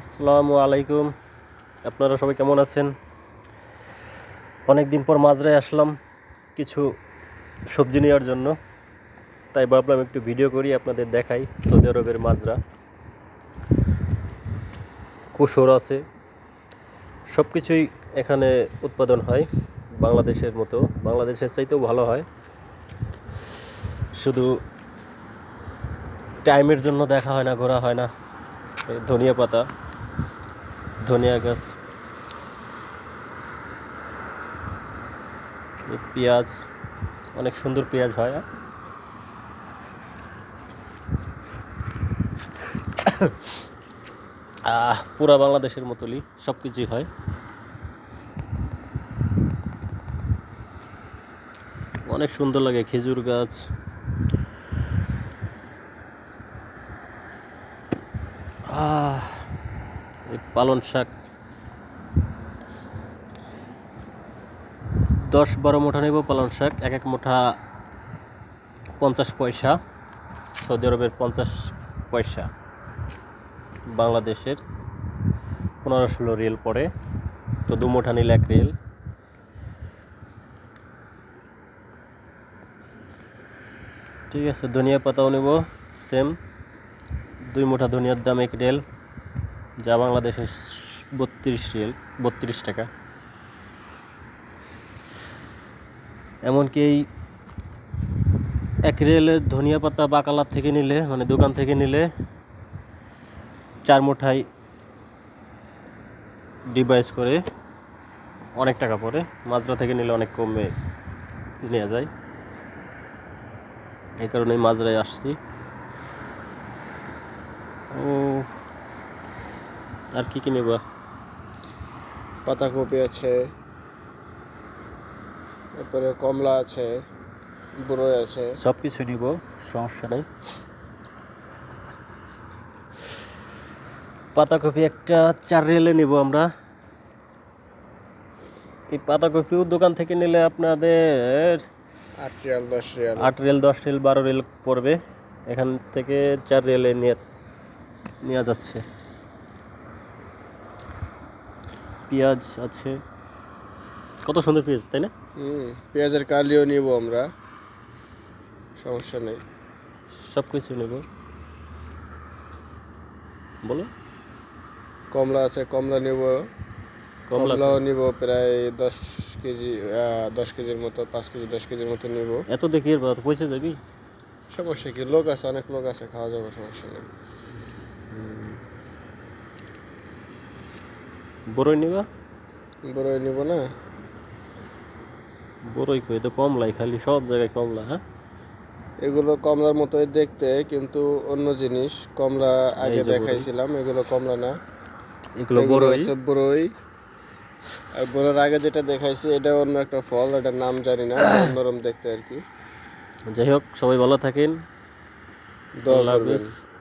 আসসালামু আলাইকুম। আপনারা সবাই কেমন আছেন? অনেক দিন পর মাজরায় আসলাম কিছু সবজি নেওয়ার জন্য। তাই ভাবলাম একটু ভিডিও করি, আপনাদের দেখাই সৌদি আরবের মাজরা। কুসর আছে। সব কিছুই এখানে উৎপাদন হয় বাংলাদেশের মতো। বাংলাদেশের চাইতেও ভালো হয়। শুধু টাইমের জন্য দেখা হয় না, ঘোরা হয় না। ধনিয়া পাতা, ধনিয়া গাছ পেঁয়াজ, অনেক সুন্দর পেঁয়াজ হয় হ্যাঁ? পুরা বাংলাদেশের মতোই সব কিছুই হয় অনেক সুন্দর লাগে খেজুর গাছ আহ এই পালন শাক। দশ বারো মুঠা নেব পালন শাক, এক এক মুঠা পঞ্চাশ পয়সা। সৌদি আরবের পঞ্চাশ পয়সা। বাংলাদেশের পনেরো ষোলো রিয়েল পড়ে। তো দু মুঠা নিলে এক রিয়েল। ঠিক আছে, ধনিয়া পাতাও নেব সেম দুই মুঠা ধনিয়ার দাম এক রেল, যা বাংলাদেশের বত্রিশ রেল, বত্রিশ টাকা। এমনকি এই এক রেলের ধনিয়া পাতা বাকালার থেকে নিলে মানে দোকান থেকে নিলে চার মুঠাই ডিভাইস করে অনেক টাকা পড়ে। মাজরা থেকে নিলে অনেক কমে নেওয়া যায়। এই কারণেই মাজরায় আসছি। ও আর কি কি নেবা পাতাকপি আছে তারপরে কমলা আছে বড়ই আছে। সব কিছু নিব সমস্যা নেই। পাতাকপি একটা চার রেলে নিব আমরা। এই পাতাকপিও দোকান থেকে নিলে আপনাদের আট রেল দশ রেল আট রেল দশ রেল বারো রেল পড়বে। এখান থেকে চার রেলে নিয়ে নেওয়া যাচ্ছে। পেঁয়াজ আছে। কত সুন্দর পেঁয়াজ তাই না? হুম পেঁয়াজের কালিও নিব আমরা। সমস্যা নেই। সব কিছু নেব। বলো। কমলা আছে কমলা নেব। কমলাও নিব প্রায় দশ কেজি দশ কেজির মতো পাঁচ কেজি দশ কেজির মতো নিব। এত দেখি এর পয়সা যাবি? সমস্যা কি? লোক আছে অনেক লোক আছে খাওয়া যাবে সমস্যা নেই। বড়ই নিবা? বড়ই নিব না। বড়ই কই? তো কমলাই খালি সব জায়গায় কমলা হ্যাঁ? এগুলো কমলার মতোই দেখতে কিন্তু অন্য জিনিস কমলা আগে। দেখাইছিলাম এগুলো কমলা না। এগুলো বড়ই বড়ই আর বড়ের আগে যেটা দেখাইছি এটা অন্য একটা ফল এটার নাম জানি না নরম দেখতে আর কি। যাই হোক সবাই ভালো থাকেন। আল্লাহ হাফিজ।